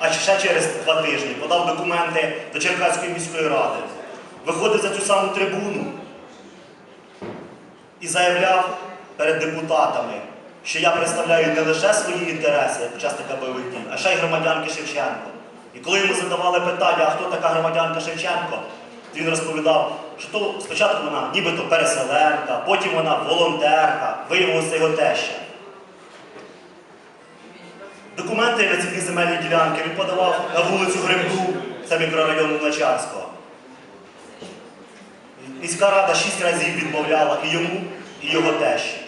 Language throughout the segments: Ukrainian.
а ще через два тижні подав документи до Черкаської міської ради, виходив за цю саму трибуну і заявляв перед депутатами, що я представляю не лише свої інтереси як учасника бойових дій, а ще й громадянки Шевченко. І коли йому задавали питання, а хто така громадянка Шевченко, то він розповідав, що то спочатку вона нібито переселенка, потім вона волонтерка, виявилося його теща. Документи на ці земельні ділянки він подавав на вулицю Грибку, це мікрорайон Луначарського. Міська рада шість разів відмовляла і йому, і його тещі.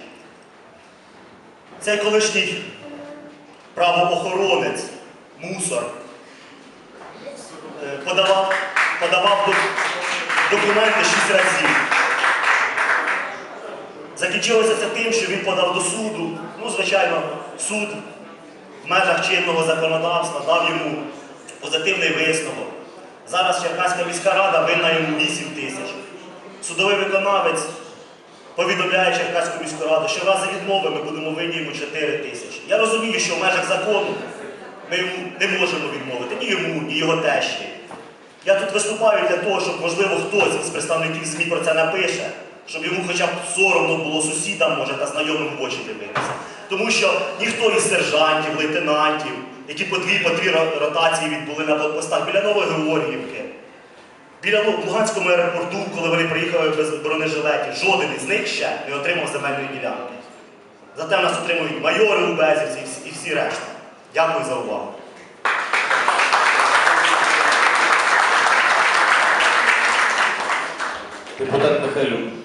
Цей колишній правоохоронець, мусор, е, подавав, подавав документи шість разів. Закінчилося це тим, що він подав до суду. Ну, звичайно, суд в межах чинного законодавства дав йому позитивний висновок. Зараз Черкаська міська рада винна йому 8 тисяч. Судовий виконавець повідомляє Черкаську міську раду, що в разі відмови ми будемо винні йому 4 тисячі. Я розумію, що в межах закону ми йому не можемо відмовити ні йому, ні його тещі. Я тут виступаю для того, щоб, можливо, хтось із представників ЗМІ про це напише, щоб йому хоча б соромно було сусідам, може, та знайомим в очі дивитися. Тому що ніхто із сержантів, лейтенантів, які по дві по дві ротації відбули на блокпостах біля Нової Георгіївки, біля Луганському аеропорту, коли вони приїхали без бронежилетів, жоден із них ще не отримав земельної ділянки. Зате нас отримують майори у Безівці і всі- решта. Дякую за увагу. Депутат Михайлюк.